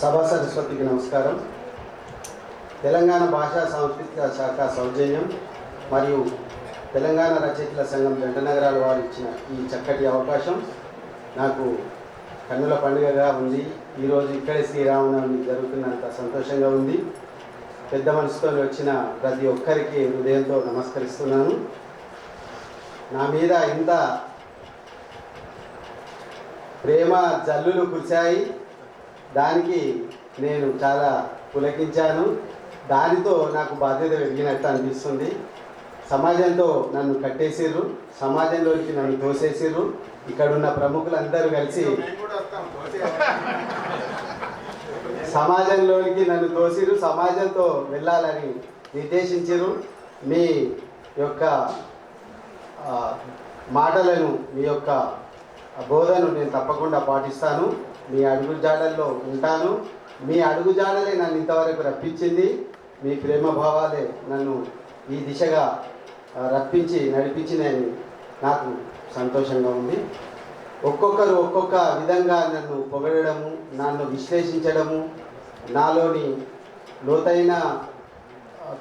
సభా సరస్వతికి నమస్కారం. తెలంగాణ భాషా సాంస్కృతిక శాఖ సౌజన్యం మరియు తెలంగాణ రచయితల సంఘం జంట నగరాల వారు ఇచ్చిన ఈ చక్కటి అవకాశం నాకు కన్నుల పండుగగా ఉంది. ఈరోజు ఇక్కడే శ్రీరామనవమి జరుగుతున్నంత సంతోషంగా ఉంది. పెద్ద మనసుతో వచ్చిన ప్రతి ఒక్కరికి హృదయంతో నమస్కరిస్తున్నాను. నా మీద ఇంత ప్రేమ జల్లులు కురిశాయి. దానికి నేను చాలా పులకించాను. దానితో నాకు బాధ్యత పెరిగినట్టు అనిపిస్తుంది. సమాజంతో నన్ను కట్టేసిర్రు. సమాజంలోకి నన్ను తోసేసిర్రు. ఇక్కడున్న ప్రముఖులందరూ కలిసి సమాజంలోనికి నన్ను తోసిరు సమాజంతో వెళ్ళాలని నిర్దేశించరు మీ యొక్క మాటలను మీ యొక్క బోధను నేను తప్పకుండా పాటిస్తాను. మీ అడుగు జాడల్లో ఉంటాను. మీ అడుగుజాడలే నన్ను ఇంతవరకు రప్పించింది. మీ ప్రేమ భావాలే నన్ను ఈ దిశగా రప్పించి నడిపించినవి. నాకు సంతోషంగా ఉంది. ఒక్కొక్కరు ఒక్కొక్క విధంగా నన్ను పొగడము నన్ను విశ్లేషించడము నాలోని లోతైన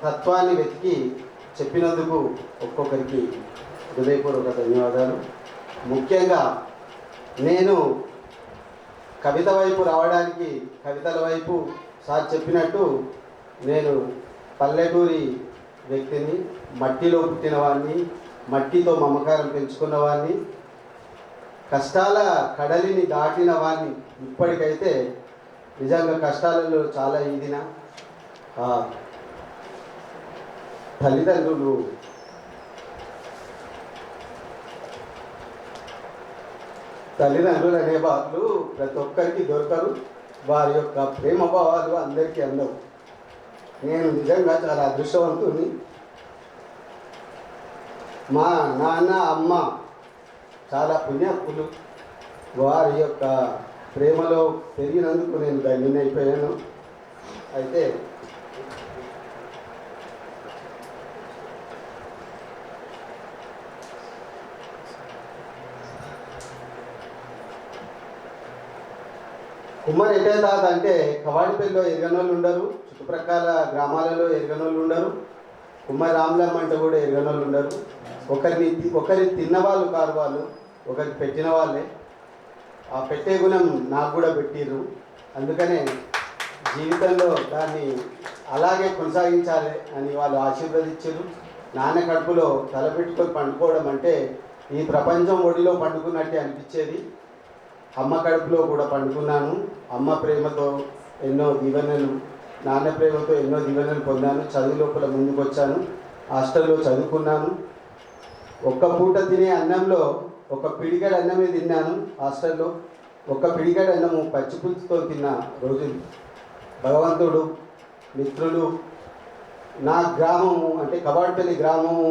తత్వాన్ని వెతికి చెప్పినందుకు ఒక్కొక్కరికి హృదయపూర్వక ధన్యవాదాలు. ముఖ్యంగా నేను కవిత వైపు రావడానికి కవితల వైపు సార్ చెప్పినట్టు నేను పల్లెటూరి వ్యక్తిని మట్టిలో పుట్టినవాడిని మట్టితో మమకారం పెంచుకున్నవాడిని కష్టాల కడలిని దాటిన వాడిని ఇప్పటికైతే నిజంగా కష్టాలలో చాలా ఇదిన తల్లిదండ్రులు తల్లిదండ్రులు అనే వాళ్ళు ప్రతి ఒక్కరికి దొరకరు. వారి యొక్క ప్రేమ భావాలు అందరికీ అందవు. నేను నిజంగా చాలా అదృష్టవంతుని మా నాన్న అమ్మ చాలా పుణ్యాత్ములు వారి యొక్క ప్రేమలో పెరిగినందుకు నేను ధన్యుని అయిపోయాను అయితే కుమ్మరి ఎటే తాత అంటే కవాడిపల్లిలో ఎరగనోళ్ళు ఉండరు చుట్టుప్రక్కల గ్రామాలలో ఎరగనోళ్ళు ఉండరు. కుమ్మరి రామలమ్మ అంటే కూడా ఎరగనోళ్ళు ఉండరు. ఒకరిని ఒకరి తిన్నవాళ్ళు కారు వాళ్ళు ఒకరికి పెట్టిన వాళ్ళే. ఆ పెట్టే గుణం నాకు కూడా పెట్టిర్రు. అందుకనే జీవితంలో దాన్ని అలాగే కొనసాగించాలి అని వాళ్ళు ఆశీర్వదించారు. నాన్న కడుపులో తలపెట్టుకొని పండుకోవడం అంటే ఈ ప్రపంచం ఒడిలో పండుకున్నట్టే అనిపించేది. అమ్మ కడుపులో కూడా పండుకున్నాను. అమ్మ ప్రేమతో ఎన్నో దీవెనలు నాన్న ప్రేమతో ఎన్నో దీవెనలు పొందాను. చదువు లోపల ముందుకు వచ్చాను హాస్టల్లో చదువుకున్నాను. ఒక్క పూట తినే అన్నంలో ఒక పిడిగడ అన్నమే తిన్నాను హాస్టల్లో. ఒక పిడిగడ అన్నము పచ్చిపులుసుతో తిన్న రోజులు భగవంతుడు మిత్రులు నా గ్రామము అంటే కబాడ్పల్లి గ్రామము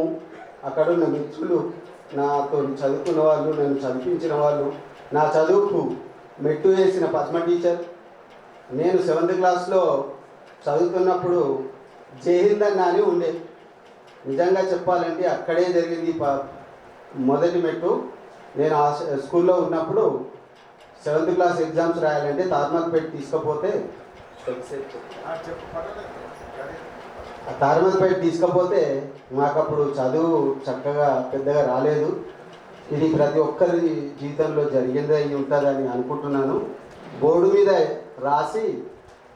అక్కడున్న మిత్రులు నాతో చదువుకున్న వాళ్ళు నన్ను చదివించిన వాళ్ళు నా చదువుకు మెట్టు వేసిన పద్మ టీచర్ నేను సెవెంత్ క్లాస్లో చదువుతున్నప్పుడు జయహింద్ అన్న అని ఉండే. నిజంగా చెప్పాలంటే అక్కడే జరిగింది మొదటి మెట్టు. నేను ఆ స్కూల్లో ఉన్నప్పుడు సెవెంత్ క్లాస్ ఎగ్జామ్స్ రాయాలంటే తార్మల్పేట తీసుకపోతే ఆ తారమల్పేట తీసుకపోతే మాకు అప్పుడు చదువు చక్కగా పెద్దగా రాలేదు. ఇది ప్రతి ఒక్కరి జీవితంలో జరిగిందే అయి ఉంటుందని అనుకుంటున్నాను. బోర్డు మీద రాసి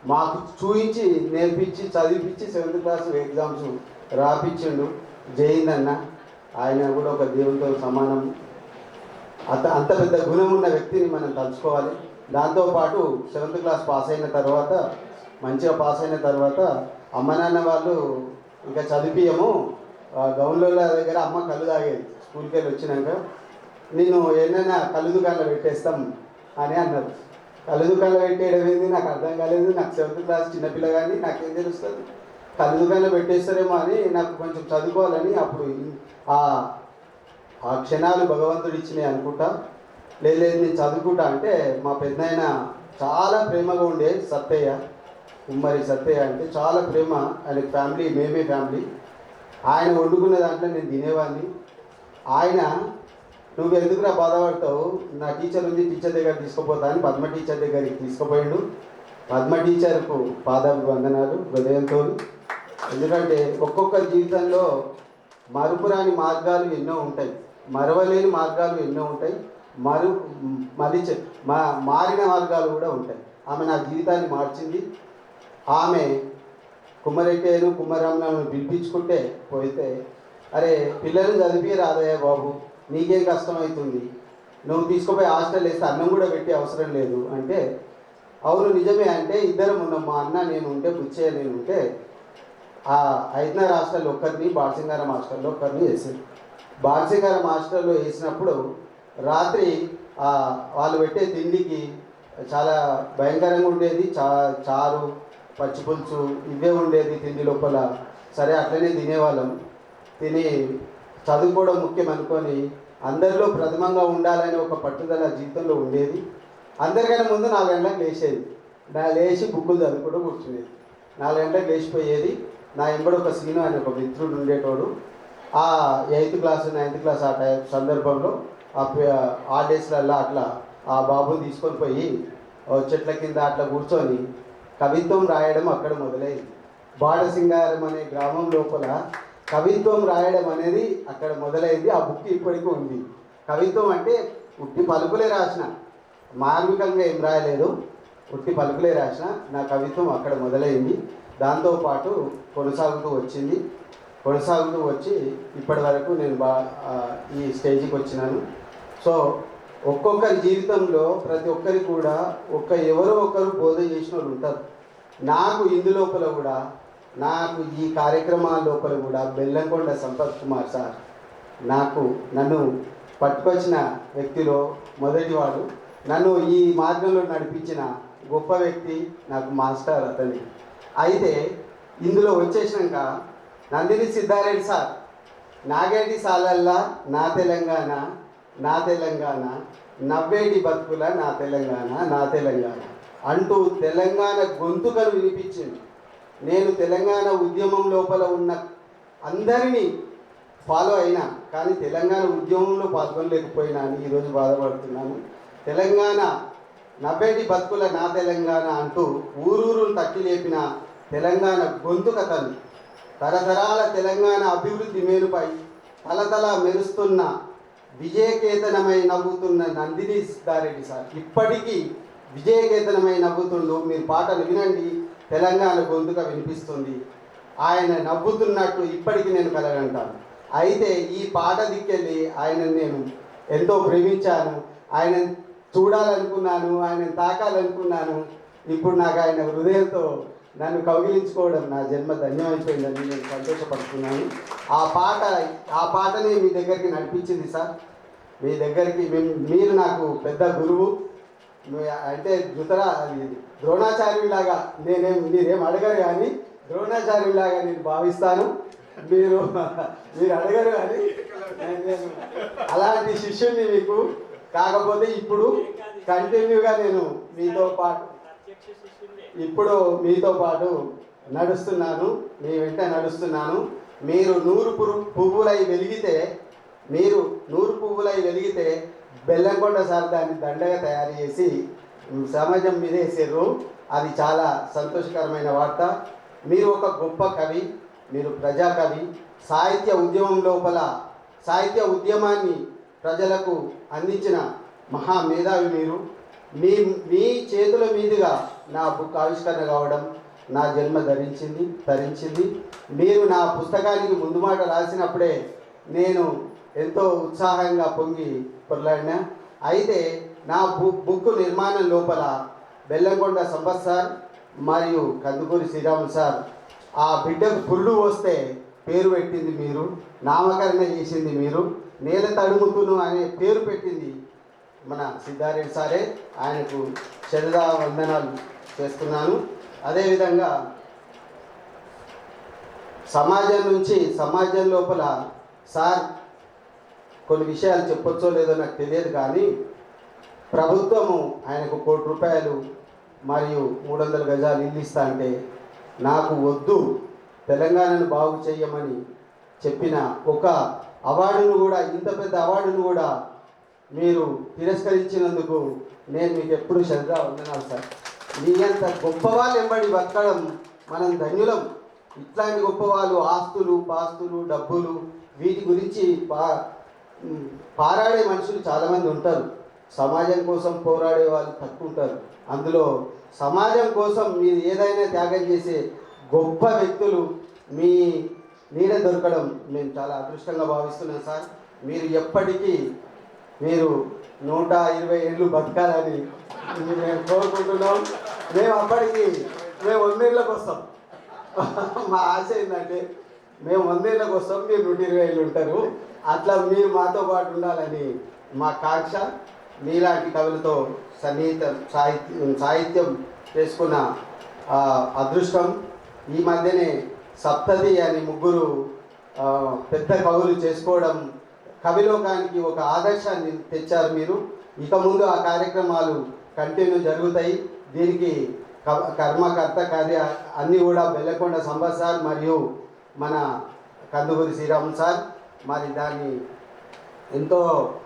మాకు చూయించి నేర్పించి చదివిపించి సెవెంత్ క్లాస్ ఎగ్జామ్స్ రాపించిండు జయిందన్న ఆయన కూడా ఒక దేవునితో సమానం. అంత అంత పెద్ద గుణం ఉన్న వ్యక్తిని మనం తలుచుకోవాలి. దాంతోపాటు సెవెంత్ క్లాస్ పాస్ అయిన తర్వాత మంచిగా పాస్ అయిన తర్వాత అమ్మ నాన్న వాళ్ళు ఇంకా చదివియము గౌన్లో దగ్గర అమ్మ కళ్ళు తాగేది. స్కూల్కి వెళ్ళి వచ్చినాక నేను ఏదైనా కళ్ళు కళ్ళ పెట్టేస్తాం అని అన్నారు. కలుదు కళ్ళ పెట్టేయడం ఏంది నాకు అర్థం కాలేదు. నాకు సెవెంత్ క్లాస్ చిన్నపిల్ల కానీ నాకేం తెలుస్తుంది? కళ్ళు కళ్ళ పెట్టేస్తారేమో అని నాకు కొంచెం చదువుకోవాలని అప్పుడు ఆ ఆ క్షణాలు భగవంతుడు ఇచ్చినాయి అనుకుంటా. లేదు నేను చదువుకుంటా అంటే మా పెద్దనాయన చాలా ప్రేమగా ఉండే సత్తయ్య. ఉమ్మరి సత్తయ్య అంటే చాలా ప్రేమ. ఆయన ఫ్యామిలీ మేమే ఫ్యామిలీ. ఆయన వండుకున్న దాంట్లో నేను తినేవాడిని. ఆయన నువ్వు ఎందుకు నా బాధపడతావు? నా టీచర్ ఉంది టీచర్ దగ్గర తీసుకుపోతా అని పద్మ టీచర్ దగ్గరికి తీసుకుపోయాడు. పద్మ టీచర్కు పాదాభివందనాలు హృదయంతో. ఎందుకంటే ఒక్కొక్క జీవితంలో మరుపురాని మార్గాలు ఎన్నో ఉంటాయి. మరవలేని మార్గాలు ఎన్నో ఉంటాయి. మరు మరిచ మా మారిన మార్గాలు కూడా ఉంటాయి. ఆమె నా జీవితాన్ని మార్చింది. ఆమె కుమ్మరెట్టేను కుమ్మరామను పిలిపించుకుంటే పోయితే అరే పిల్లల్ని చదివి రాదయ్య బాబు. నీకే కష్టమవుతుంది నువ్వు తీసుకుపోయి హాస్టల్ వేస్తే అన్నం కూడా పెట్టే అవసరం లేదు. అంటే అవును నిజమే అంటే ఇద్దరం ఉన్నాం. మా అన్న నేను ఉంటే బుచ్చయ్య నేను ఉంటే ఆ ఐదున్నర హాస్టల్ ఒక్కరిని బాలసింగారం హాస్టల్లో ఒక్కరిని వేసారు బాలసింగారం హాస్టల్లో వేసినప్పుడు రాత్రి ఆ, వాళ్ళు పెట్టే తిండికి చాలా భయంకరంగా ఉండేది. చా చారు పచ్చిపులుసు ఇవే ఉండేది తిండి లోపల. సరే అట్లనే తినేవాళ్ళం. తిని చదువుకోవడం ముఖ్యం అనుకొని అందరిలో ప్రథమంగా ఉండాలనే ఒక పట్టుదల జీవితంలో ఉండేది. అందరికైనా ముందు నాలుగు గంటలకు లేచేది. నా లేచి బుక్కులు చదువుకుంటూ కూర్చునేది. నాలుగు గంటలకు లేచిపోయేది. నా ఎంబడి ఒక సీను అని ఒక మిత్రుడు ఉండేటోడు. ఆ ఎయిత్ క్లాస్ నైన్త్ క్లాస్ ఆ టైం సందర్భంలో ఆ డేస్లల్లా అట్లా ఆ బాబుని తీసుకొని పోయి చెట్ల కింద అట్లా కూర్చొని కవిత్వం రాయడం అక్కడ మొదలైంది. బాడసింగారం అనే గ్రామం లోపల కవిత్వం రాయడం అనేది అక్కడ మొదలైంది ఆ బుక్ ఇప్పటికీ ఉంది. కవిత్వం అంటే ఉట్టి పలుకులే రాసిన. మార్మికంగా ఏం రాయలేదు ఉట్టి పలుకులే రాసిన. నా కవిత్వం అక్కడ మొదలైంది. దాంతోపాటు కొనసాగుతూ వచ్చింది. కొనసాగుతూ వచ్చి ఇప్పటి వరకు నేను బా ఈ స్టేజ్కి వచ్చినాను. సో ఒక్కొక్కరి జీవితంలో ప్రతి ఒక్కరి కూడా ఒక్క ఎవరో ఒకరు బోధ చేసిన వాళ్ళు ఉంటారు. నాకు ఇందు లోపల కూడా నాకు ఈ కార్యక్రమాల లోపల కూడా బెల్లంకొండ సంపత్ కుమార్ సార్ నాకు నన్ను పట్టుకొచ్చిన వ్యక్తిలో మొదటివాడు నన్ను ఈ మార్గంలో నడిపించిన గొప్ప వ్యక్తి నాకు మాస్టర్ అతని. అయితే ఇందులో వచ్చేసినాక నందిని సిద్ధారెడ్డి సార్ నాగేటి సాలల్లా నా తెలంగాణ నా తెలంగాణ నవ్వేటి బతుకుల నా తెలంగాణ నా తెలంగాణ అంటూ తెలంగాణ గొంతుకలు వినిపించింది. నేను తెలంగాణ ఉద్యమం లోపల ఉన్న అందరినీ ఫాలో అయినా కానీ తెలంగాణ ఉద్యమంలో పాల్గొనలేకపోయినా అని ఈరోజు బాధపడుతున్నాను. తెలంగాణ నవ్వేటి బతుకుల నా తెలంగాణ అంటూ ఊరూరును తట్టి లేపిన తెలంగాణ గొంతుక తను తరతరాల తెలంగాణ అభివృద్ధి మేలుపై తలతల మెరుస్తున్న విజయకేతనమై నవ్వుతున్న నందిని సిద్ధారెడ్డి సార్. ఇప్పటికీ విజయకేతనమై నవ్వుతుండు. మీరు పాటలు వినండి. తెలంగాణ గొంతుక వినిపిస్తుంది. ఆయన నవ్వుతున్నట్టు ఇప్పటికీ నేను కలగంటాను. అయితే ఈ పాట దిక్కెళ్ళి ఆయన నేను ఎంతో ప్రేమించాను. ఆయన చూడాలనుకున్నాను ఆయన తాకాలనుకున్నాను. ఇప్పుడు నాకు ఆయన హృదయంతో నన్ను కౌగిలించుకోవడం నా జన్మ ధన్యమైపోయిందని నేను సంతోషపడుతున్నాను. ఆ పాట ఆ పాటనే మీ దగ్గరికి నడిపించింది సార్. మీ దగ్గరికి మీ- మీరు నాకు పెద్ద గురువు. నువ్వు అంటే ధృతరా ద్రోణాచార్యులాగా నేనేం మీరేం అడగరు కానీ ద్రోణాచార్యులాగా నేను భావిస్తాను. మీరు మీరు అడగరు కానీ నేను అలాంటి శిష్యుని మీకు కాకపోతే ఇప్పుడు కంటిన్యూగా నేను మీతో పాటు ఇప్పుడు మీతో పాటు నడుస్తున్నాను. మీ వెంట నడుస్తున్నాను. మీరు నూరు పురు పువ్వులై వెలిగితే మీరు నూరు పువ్వులై వెలిగితే బెల్లంకొండ సార్ దాన్ని దండగా తయారు చేసి సమాజం మీద వేసారు అది చాలా సంతోషకరమైన వార్త. మీరు ఒక గొప్ప కవి మీరు ప్రజాకవి. సాహిత్య ఉద్యమం లోపల సాహిత్య ఉద్యమాన్ని ప్రజలకు అందించిన మహా మేధావి మీరు. మీ మీ చేతుల మీదుగా నా బుక్ ఆవిష్కరణ కావడం నా జన్మ ధరించింది ధరించింది. మీరు నా పుస్తకానికి ముందు మాట రాసినప్పుడే నేను ఎంతో ఉత్సాహంగా పొంగి పొరలాడినా అయితే నా బుక్ బుక్ నిర్మాణం లోపల బెల్లంకొండ సంపత్ సార్ మరియు కందుకూరి శ్రీరాములు సార్ ఆ బిడ్డకు పురుడు వస్తే పేరు పెట్టింది మీరు నామకరణ చేసింది మీరు నేల తడుముతును అనే పేరు పెట్టింది మన సిద్ధారెడ్డి సారే. ఆయనకు శరదా వందనాలు చేస్తున్నాను. అదేవిధంగా సమాజం నుంచి సమాజం లోపల సార్ కొన్ని విషయాలు చెప్పొచ్చో లేదో నాకు తెలియదు కానీ ప్రభుత్వము ఆయనకు కోటి రూపాయలు మరియు మూడు వందల గజాలు ఇల్లు ఇస్తా అంటే నాకు వద్దు తెలంగాణను బాగు చేయమని చెప్పిన ఒక అవార్డును కూడా ఇంత పెద్ద అవార్డును కూడా మీరు తిరస్కరించినందుకు నేను మీకు ఎప్పుడు శ్రద్ధ వందనాలు సార్. నీ అంత గొప్పవాళ్ళు ఎంబడి బతకడం మనం ధన్యులం. ఇట్లాంటి గొప్పవాళ్ళు ఆస్తులు పాస్తులు డబ్బులు వీటి గురించి బా పారాడే మనుషులు చాలామంది ఉంటారు. సమాజం కోసం పోరాడే వాళ్ళు తక్కువ ఉంటారు. అందులో సమాజం కోసం మీరు ఏదైనా త్యాగం చేసే గొప్ప వ్యక్తులు మీ నీడ దొరకడం మేము చాలా అదృష్టంగా భావిస్తున్నాం సార్. మీరు ఎప్పటికీ మీరు నూట ఇరవై ఏళ్ళు బతకాలని మేము కోరుకుంటున్నాం. మేము అప్పటికి మేము వందేళ్ళకి వస్తాం. మా ఆశ ఏంటంటే మేము వందేళ్ళకి వస్తాం మీరు నూట ఇరవై ఏళ్ళు ఉంటారు. అట్లా మీరు మాతో పాటు ఉండాలని మా కాంక్ష. మీలాంటి కవులతో సన్నిహిత సాహిత్యం సాహిత్యం చేసుకున్న అదృష్టం. ఈ మధ్యనే సప్తది అని ముగ్గురు పెద్ద కవులు చేసుకోవడం కవిలోకానికి ఒక ఆదర్శాన్ని తెచ్చారు మీరు. ఇక ముందు ఆ కార్యక్రమాలు కంటిన్యూ జరుగుతాయి. దీనికి కర్మకర్త కార్య అన్నీ కూడా బెల్లకొండ సంపత్ సార్ మరియు మన కందుకూరి శ్రీరామ్ సార్. మరి దాన్ని ఎంతో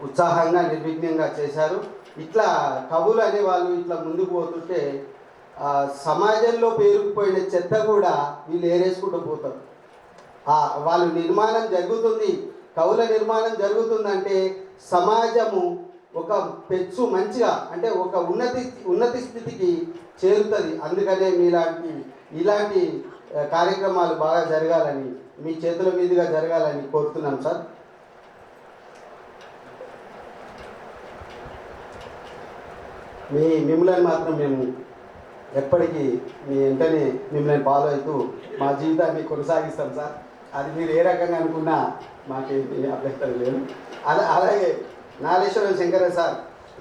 ఉత్సాహంగా నిర్విఘ్నంగా చేశారు. ఇట్లా కవులు అనే వాళ్ళు ఇట్లా ముందుకు పోతుంటే సమాజంలో పేరుకుపోయిన చెత్త కూడా వీళ్ళు ఏరేసుకుంటూ పోతారు. వాళ్ళు నిర్మాణం జరుగుతుంది కవుల నిర్మాణం జరుగుతుందంటే సమాజము ఒక పెచ్చు మంచిగా అంటే ఒక ఉన్నతి ఉన్నతి స్థితికి చేరుతుంది. అందుకనే మీలాంటి ఇలాంటి కార్యక్రమాలు బాగా జరగాలని మీ చేతుల మీదుగా జరగాలని కోరుతున్నాం సార్. మీ మిమ్మల్ని మాత్రం మేము ఎప్పటికీ మీ వెంటనే మిమ్మల్ని ఫాలో అవుతూ మా జీవితాన్ని కొనసాగిస్తాం సార్. అది మీరు ఏ రకంగా అనుకున్నా మాకేంటి అభ్యంతరం లేదు. అలా అలాగే Nageshwaram Shankara sir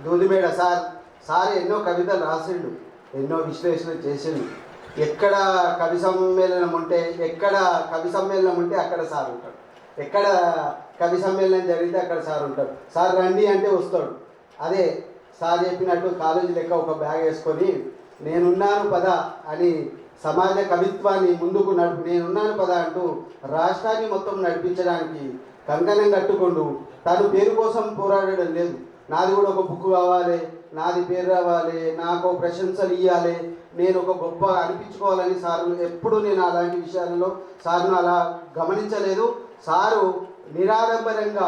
Dudimeda sir sir ఎన్నో కవితలు రాసిండు ఎన్నో విశ్లేషణ చేసిండు. ఎక్కడ కవి సమ్మేళనం ఉంటే ఎక్కడ కవి సమ్మేళనం ఉంటే అక్కడ సార్ ఉంటాడు. ఎక్కడ కవి సమ్మేళనం జరిగితే అక్కడ సార్ ఉంటాడు. సార్ రండి అంటే వస్తాడు. అదే సార్ చెప్పినట్టు కాలేజీ లెక్క ఒక బ్యాగ్ వేసుకొని నేనున్నాను పద అని సమాజ కవిత్వాన్ని ముందుకు నడుపు నేనున్నాను పద అంటూ రాష్ట్రాన్ని మొత్తం నడిపించడానికి కంకణం కట్టుకుంటూ తను పేరు కోసం పోరాడడం లేదు. నాది కూడా ఒక బుక్ కావాలి. నాది పేరు రావాలి నాకు ప్రశంసలు ఇవ్వాలి నేను ఒక గొప్ప అనిపించుకోవాలని సార్ ఎప్పుడు నేను అలాంటి విషయాలలో సార్ను అలా గమనించలేదు. సారు నిరాడంబరంగా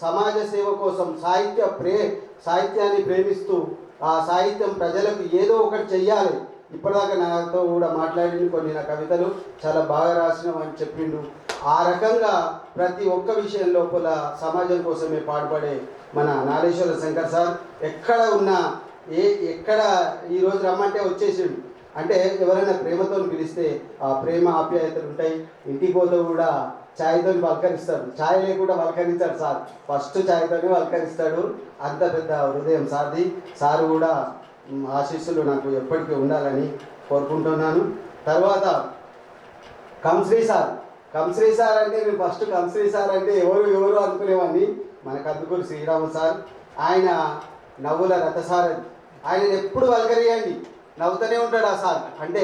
సమాజ సేవ కోసం సాహిత్య ప్రే సాహిత్యాన్ని ప్రేమిస్తూ ఆ సాహిత్యం ప్రజలకు ఏదో ఒకటి చెయ్యాలి. ఇప్పటిదాకా నాతో కూడా మాట్లాడిన కొన్ని నా కవితలు చాలా బాగా రాసినావు అని చెప్పిండు. ఆ రకంగా ప్రతి ఒక్క విషయం లోపల సమాజం కోసమే పాటుపడే మన నాగేశ్వర శంకర్ సార్. ఎక్కడ ఉన్నా ఏ ఎక్కడ ఈరోజు రమ్మంటే వచ్చేసిండు. అంటే ఎవరైనా ప్రేమతో పిలిస్తే ఆ ప్రేమ ఆప్యాయతలు ఉంటాయి. ఇంటికి పోతే కూడా ఛాయ్తో పలకరిస్తాడు ఛాయ్ లేకుండా పలకరించాడు సార్. ఫస్ట్ ఛాయ్తోనే పలకరిస్తాడు అంత పెద్ద హృదయం సార్ది. సార్ కూడా ఆశీస్సులు నాకు ఎప్పటికీ ఉండాలని కోరుకుంటున్నాను. తర్వాత కంశ్రీ సార్. కంశ్రీ సార్ అంటే నేను ఫస్ట్ కంశ్రీ సార్ అంటే ఎవరు ఎవరు అనుకునేవాడిని? మన కందుకూరు శ్రీరామ సార్. ఆయన నవ్వుల రథసారని ఆయన ఎప్పుడు వలకరియండి? నవ్వుతూనే ఉంటాడు ఆ సార్. అంటే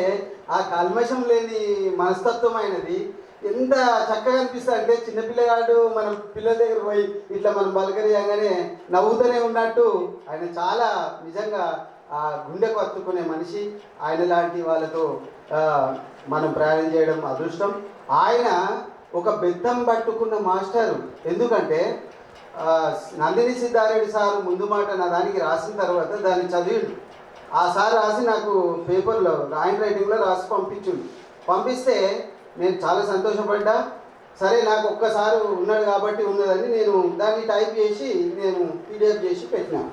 ఆ కల్మషం లేని మనస్తత్వమైనది ఎంత చక్కగా అనిపిస్తుంది అంటే చిన్నపిల్లగాడు మన పిల్లల దగ్గర పోయి ఇట్లా మనం బలకరియంగానే నవ్వుతూనే ఉన్నట్టు ఆయన చాలా నిజంగా ఆ గుండెకు హత్తుకునే మనిషి. ఆయన లాంటి వాళ్ళతో మనం ప్రయాణం చేయడం అదృష్టం. ఆయన ఒక బెత్తం పట్టుకున్న మాస్టరు. ఎందుకంటే నందిని సిద్ధారెడ్డి సార్ ముందు మాట నా దానికి రాసిన తర్వాత దాన్ని చదివిండు. ఆ సార్ రాసి నాకు పేపర్లో హ్యాండ్ రైటింగ్లో రాసి పంపించిండు. పంపిస్తే నేను చాలా సంతోషపడ్డా. సరే నాకు ఒక్కసారి ఉన్నాడు కాబట్టి ఉన్నదని నేను దాన్ని టైప్ చేసి నేను పీడిఎఫ్ చేసి పెట్టినాను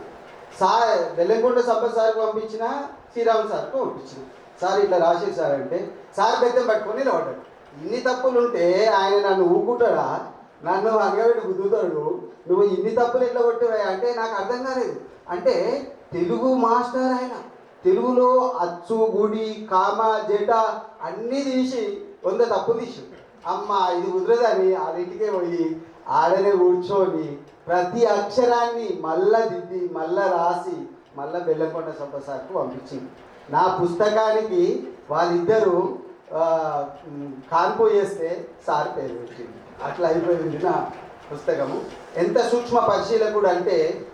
సార్ బెల్లంకొండ సభ సార్కి పంపించిన శ్రీరామ్ సార్కి పంపించిన. సార్ ఇట్లా రాసేసారంటే సార్ అంటే సార్ బెత్తం పట్టుకొని నిలబడ్డాడు. ఇన్ని తప్పులు ఉంటే ఆయన నన్ను ఊకుంటాడా నన్ను అనగబెట్టి గుద్దుతాడు. నువ్వు ఇన్ని తప్పులు ఎట్లా కొట్టివా? అంటే నాకు అర్థం కాలేదు. అంటే తెలుగు మాస్టర్ ఆయన. తెలుగులో అచ్చు గుడి కామ జట అన్నీ తీసి వంద తప్పు తీసి అమ్మ ఇది కుదరదని వాళ్ళింటికే పోయి ఆడనే కూర్చొని ప్రతి అక్షరాన్ని మళ్ళా దిద్ది మళ్ళా రాసి మళ్ళా బెల్లంకొండ సభ సార్కు పంపించింది నా పుస్తకానికి వాళ్ళిద్దరూ ఆ, కాన్పు చేస్తే సార్ పేరు పెట్టింది అట్లా అయిపోయింది నా పుస్తకము. ఎంత సూక్ష్మ పరిశీలకుడు అంటే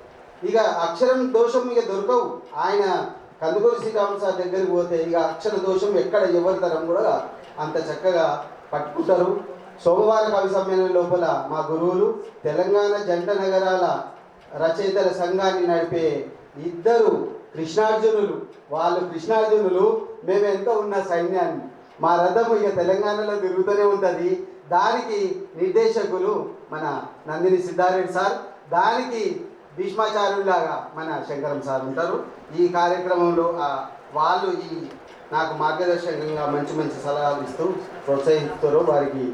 ఇక అక్షరం దోషం ఇక దొరకవు. ఆయన కందుకూరు శ్రీరామ్ సార్ దగ్గరికి పోతే ఇక అక్షర దోషం ఎక్కడ ఎవరి తరం కూడా అంత చక్కగా పట్టుకుంటారు. సోమవార కవి సమ్మేళనం లోపల మా గురువులు తెలంగాణ జంట నగరాల రచయితల సంఘాన్ని నడిపే ఇద్దరు కృష్ణార్జునులు. వాళ్ళు కృష్ణార్జునులు మేము ఎంత ఉన్న సైన్యాన్ని. మా రథము ఇక తెలంగాణలో తిరుగుతూనే ఉంటుంది. దానికి నిర్దేశకులు మన నందిని సిద్ధారెడ్డి సార్ దానికి భీష్మాచార్యులాగా మన శంకరం సార్ ఉంటారు. ఈ కార్యక్రమంలో వాళ్ళు ఈ నాకు మార్గదర్శకంగా మంచి మంచి సలహాలు ఇస్తూ ప్రోత్సహిస్తారు వారికి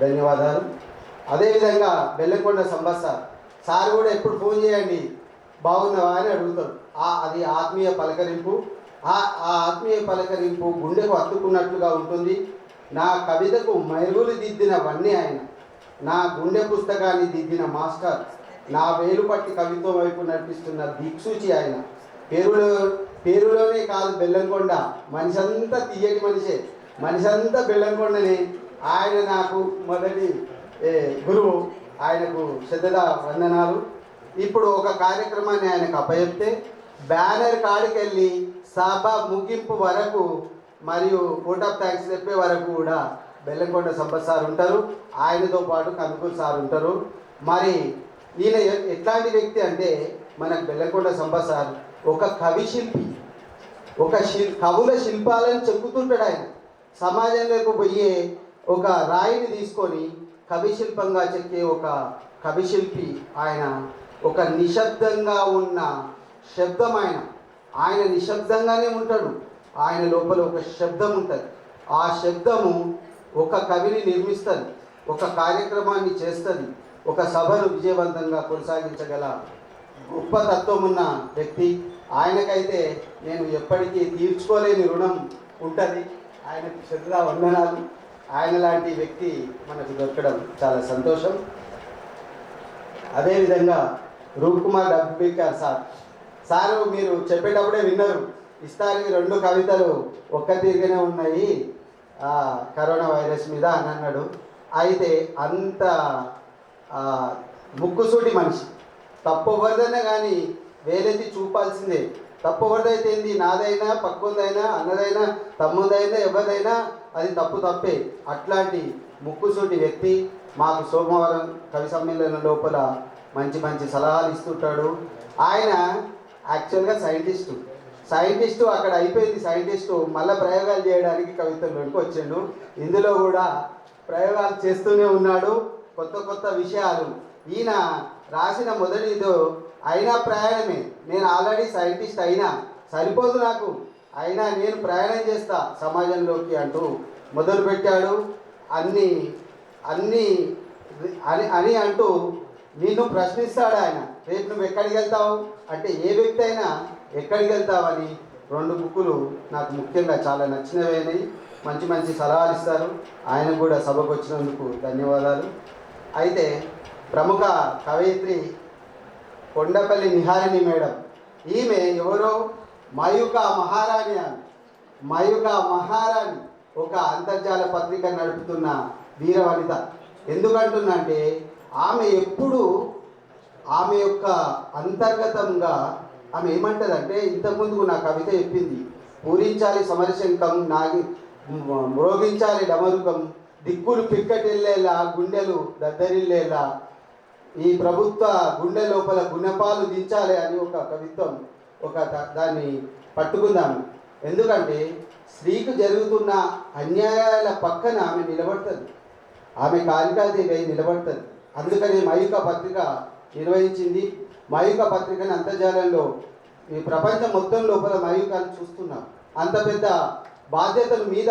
ధన్యవాదాలు. అదేవిధంగా బెల్లంకొండ సంబత్ సార్ సార్ కూడా ఎప్పుడు ఫోన్ చేయండి బాగున్నావా అని అడుగుతారు. ఆ అది ఆత్మీయ పలకరింపు. ఆ ఆత్మీయ పలకరింపు గుండెకు అత్తుకున్నట్లుగా ఉంటుంది. నా కవితకు మెరుగులు దిద్దినవన్నీ ఆయన. నా గుండె పుస్తకాన్ని దిద్దిన మాస్టర్ నా వేలు పట్టి కవిత్వం వైపు నడిపిస్తున్న దిక్సూచి ఆయన. పేరులో పేరులోనే కాదు బెల్లంకొండ మనిషి అంతా తీయటి మనిషే మనిషి అంతా బెల్లంకొండని. ఆయన నాకు మొదటి ఏ, గురువు ఆయనకు శ్రద్ధ వందనాలు. ఇప్పుడు ఒక కార్యక్రమాన్ని ఆయనకు అప్పచెప్తే బ్యానర్ కాడికెళ్ళి సభ ముగింపు వరకు మరియు కోట్ ఆఫ్ థ్యాంక్స్ చెప్పే వరకు కూడా బెల్లంకొండ సంపత్ సార్ ఉంటారు. ఆయనతో పాటు కందుకూరు సార్ ఉంటారు. మరి ఈయన ఎట్లాంటి వ్యక్తి అంటే మనకు బెల్లంకొండ సంపత్ సార్ ఒక కవి శిల్పి ఒక శిల్ కవుల శిల్పాలను చెక్కుతుంటాడు ఆయన. సమాజంలోకి పోయే ఒక రాయిని తీసుకొని కవి శిల్పంగా చెక్కే ఒక కవి శిల్పి ఆయన. ఒక నిశ్శబ్దంగా ఉన్న శబ్దం ఆయన. ఆయన నిశ్శబ్దంగానే ఉంటాడు. ఆయన లోపల ఒక శబ్దం ఉంటుంది. ఆ శబ్దము ఒక కవిని నిర్మిస్తుంది ఒక కార్యక్రమాన్ని చేస్తుంది ఒక సభను విజయవంతంగా కొనసాగించగల గొప్ప తత్వం ఉన్న వ్యక్తి. ఆయనకైతే నేను ఎప్పటికీ తీర్చుకోలేని రుణం ఉంటుంది. ఆయనకు శ్రద్ధ వందనాలు. ఆయన లాంటి వ్యక్తి మనకు దొరకడం చాలా సంతోషం. అదేవిధంగా రూప్ కుమార్ డబ్బికర్ సార్. సారు మీరు చెప్పేటప్పుడే విన్నారు. ఇస్తారు రెండు కవితలు ఒక్క తీరుగానే ఉన్నాయి. కరోనా వైరస్ మీద అని అన్నాడు. అయితే అంత ముక్కుసూటి మనిషి. తప్పు ఎవరిదైనా కానీ వేలెత్తి చూపాల్సిందే. తప్పు ఎవరిదైతే ఏంది? నాదైనా పక్కుందైనా అన్నదైనా తమ్ముదైనా ఎవరిదైనా అది తప్పు తప్పే. అట్లాంటి ముక్కుసూటి వ్యక్తి మాకు సోమవారం కవి సమ్మేళనం లోపల మంచి మంచి సలహాలు ఇస్తుంటాడు. ఆయన యాక్చువల్గా సైంటిస్టు. సైంటిస్టు అక్కడ అయిపోయింది. సైంటిస్టు మళ్ళీ ప్రయోగాలు చేయడానికి కవితల్లోకి వచ్చిండు. ఇందులో కూడా ప్రయోగాలు చేస్తూనే ఉన్నాడు. కొత్త కొత్త విషయాలు. ఈయన రాసిన మొదటిదో అయినా ప్రయాణమే. నేను ఆల్రెడీ సైంటిస్ట్ అయినా. సరిపోదు నాకు. అయినా నేను ప్రయాణం చేస్తా సమాజంలోకి అంటూ మొదలు పెట్టాడు. అన్ని అన్ని అని అని అంటూ నిన్ను ప్రశ్నిస్తాడు ఆయన. రేపు నువ్వు ఎక్కడికి వెళ్తావు? అంటే ఏ వ్యక్తి అయినా ఎక్కడికి వెళ్తావని రెండు బుక్కులు నాకు ముఖ్యంగా చాలా నచ్చినవేనాయి మంచి మంచి సలహాలు ఇస్తారు. ఆయన కూడా సభకు వచ్చినందుకు ధన్యవాదాలు. అయితే ప్రముఖ కవయిత్రి కొండపల్లి నిహారిణి మేడం. ఈమె ఎవరో? మయూక మహారాణి అని మయూక మహారాణి ఒక అంతర్జాల పత్రిక నడుపుతున్న వీరవనిత. అంటే ఆమె ఎప్పుడు ఆమె యొక్క అంతర్గతంగా ఆమె ఏమంటదంటే ఇంతకుముందు నా కవిత చెప్పింది పూరించాలి సమరశంకం నాగి మ్రోగించాలి డమరుకం దిక్కులు పిక్కటిల్లేలా గుండెలు దద్దరిల్లేలా ఈ ప్రభుత్వ గుండె లోపల గుణపాలు దించాలి అని ఒక కవిత్వం ఒక దాన్ని పట్టుకుందాము. ఎందుకంటే స్త్రీకు జరుగుతున్న అన్యాయాల పక్కన ఆమె నిలబడుతుంది. ఆమె కాళికాదేవి అయి నిలబడుతుంది. అందుకని మయూక పత్రిక నిర్వహించింది మయూక పత్రికని అంతర్జాలంలో ఈ ప్రపంచం మొత్తం లోపల మయూకాన్ని చూస్తున్నాం అంత పెద్ద బాధ్యతల మీద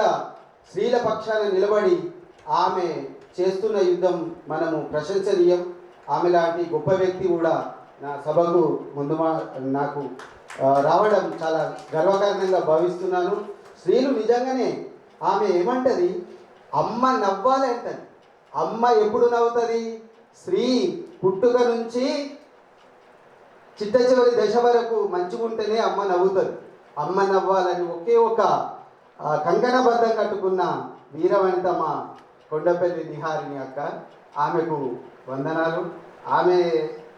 స్త్రీల పక్షాన నిలబడి ఆమె చేస్తున్న యుద్ధం మనము ప్రశంసనీయం. ఆమె లాంటి గొప్ప వ్యక్తి కూడా నా సభకు ముందు మా- నాకు రావడం చాలా గర్వకారణంగా భావిస్తున్నాను. స్త్రీలు నిజంగానే ఆమె ఏమంటది? అమ్మ నవ్వాలి అంటది అమ్మ ఎప్పుడు నవ్వుతుంది? స్త్రీ పుట్టుక నుంచి చిట్ట చివరి దశ వరకు మంచిగా ఉంటేనే అమ్మ నవ్వుతుంది. అమ్మ నవ్వాలని ఒకే ఒక కంకణబద్ధం కట్టుకున్న వీరవనిత మా కొండపల్లి నిహారిని అక్క ఆమెకు వందనాలు. ఆమె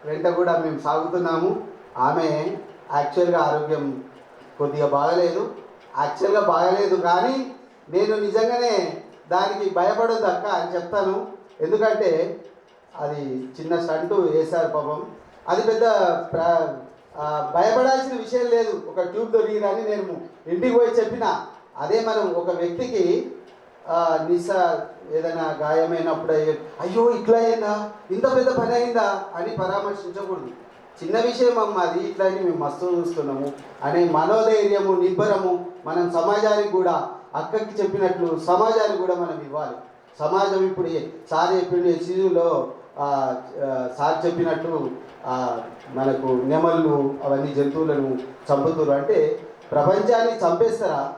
వెంట కూడా మేము సాగుతున్నాము. ఆమె యాక్చువల్గా ఆరోగ్యం కొద్దిగా బాగలేదు. యాక్చువల్గా బాగలేదు కానీ నేను నిజంగానే దానికి భయపడొద్దు అక్క అని చెప్తాను. ఎందుకంటే అది చిన్న స్టంటు వేశారు పాపం. అది పెద్ద భయపడాల్సిన విషయం లేదు. ఒక ట్యూబ్ దొరికిందని నేను ఇంటికి పోయి చెప్పిన. అదే మనం ఒక వ్యక్తికి నిస ఏదైనా గాయమైనప్పుడు అయ్యే- అయ్యో ఇట్లా అయిందా? ఇంత పెద్ద పని అయిందా? అని పరామర్శించకూడదు. చిన్న విషయం అమ్మ అది. ఇట్లాంటి మేము మస్తు చూస్తున్నాము. అనే మనోధైర్యము నిబ్బరము మనం సమాజానికి కూడా అక్కకి చెప్పినట్లు సమాజానికి కూడా మనం ఇవ్వాలి. సమాజం ఇప్పుడు ఏ- సార్ చెప్పిండు సార్ చెప్పినట్టు ఆ, మనకు నెమళ్ళు అవన్నీ జంతువులను చంపుతున్నారు అంటే ప్రపంచాన్ని చంపేస్తారా?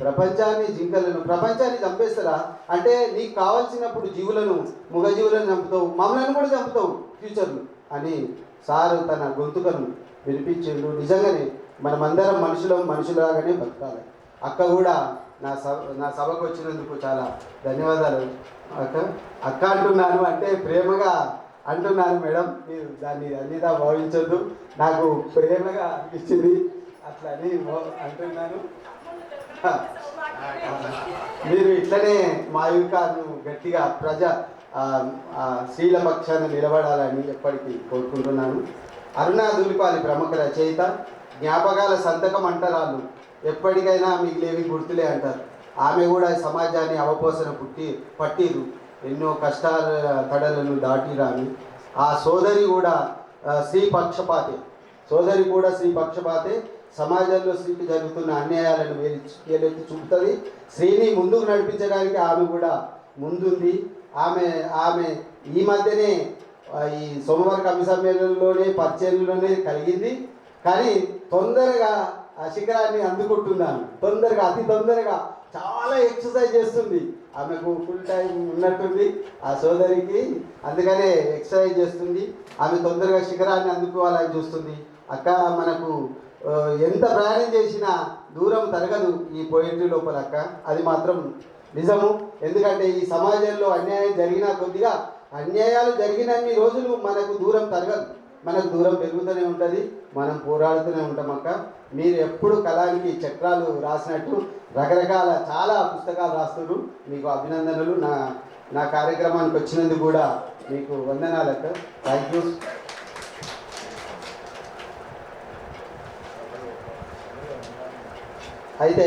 ప్రపంచాన్ని జింకలను ప్రపంచాన్ని చంపేస్తారా? అంటే నీకు కావాల్సినప్పుడు జీవులను మూగజీవులను చంపుతావు మమ్మల్ని కూడా చంపుతావు ఫ్యూచర్లో అని సారు తన గొంతుకను వినిపించిండు. నిజంగానే మనమందరం మనుషులం మనుషులాగానే బతకాలి. అక్క కూడా నా సభ నా సభకు వచ్చినందుకు చాలా ధన్యవాదాలు. అక్క? అక్క అంటున్నాను అంటే ప్రేమగా అంటున్నాను మేడం. మీరు దాన్ని అన్నిదా భావించొద్దు. నాకు ప్రేమగా అనిపించింది. అట్లా అని అంటున్నాను. మీరు ఇట్లనే మా యువకాను గట్టిగా ప్రజ శీలపక్షాన్ని స్త్రీల పక్షాన నిలబడాలని ఎప్పటికీ కోరుకుంటున్నాను. అరుణ దులిపాలి ప్రముఖ రచయిత జ్ఞాపకాల సంతకం అంటారాళ్ళు ఎప్పటికైనా మిగిలేవి గుర్తులే అంటారు. ఆమె కూడా సమాజాన్ని అవపోసన పుట్టి పట్టిరు ఎన్నో కష్టాల కడలను దాటిరాని ఆ సోదరి కూడా శ్రీ స్త్రీ పక్షపాతే. సోదరి కూడా స్త్రీ పక్షపాతే. సమాజంలో స్త్రీకి జరుగుతున్న అన్యాయాలను వేలెత్తి చూపుతుంది. స్త్రీని ముందుకు నడిపించడానికి ఆమె కూడా ముందుంది. ఆమె ఆమె ఈ మధ్యనే ఈ సోమవారం కవి సమ్మేళనంలోనే పరిచయంలోనే కలిగింది. కానీ తొందరగా ఆ శిఖరాన్ని అందుకుంటున్నాను. తొందరగా అతి తొందరగా చాలా ఎక్సర్సైజ్ చేస్తుంది. ఆమెకు ఫుల్ టైం ఉన్నట్టుంది ఆ సోదరికి. అందుకనే ఎక్సర్సైజ్ చేస్తుంది. ఆమె తొందరగా శిఖరాన్ని అందుకోవాలని చూస్తుంది. అక్క మనకు ఎంత ప్రయాణం చేసినా దూరం తరగదు ఈ పోయిట్రీ లోపల అక్క. అది మాత్రం నిజము. ఎందుకంటే ఈ సమాజంలో అన్యాయం జరిగినా కొద్దిగా అన్యాయాలు జరిగినన్ని రోజులు మనకు దూరం తరగదు. మనకు దూరం పెరుగుతూనే ఉంటుంది. మనం పోరాడుతూనే ఉంటాం అక్క. మీరు ఎప్పుడు కళానికి చక్రాలు రాసినట్టు రకరకాల చాలా పుస్తకాలు రాస్తున్నారు. మీకు అభినందనలు. నా నా కార్యక్రమానికి వచ్చినందుకు కూడా మీకు వందనాలు అక్క. థ్యాంక్ యూ అయితే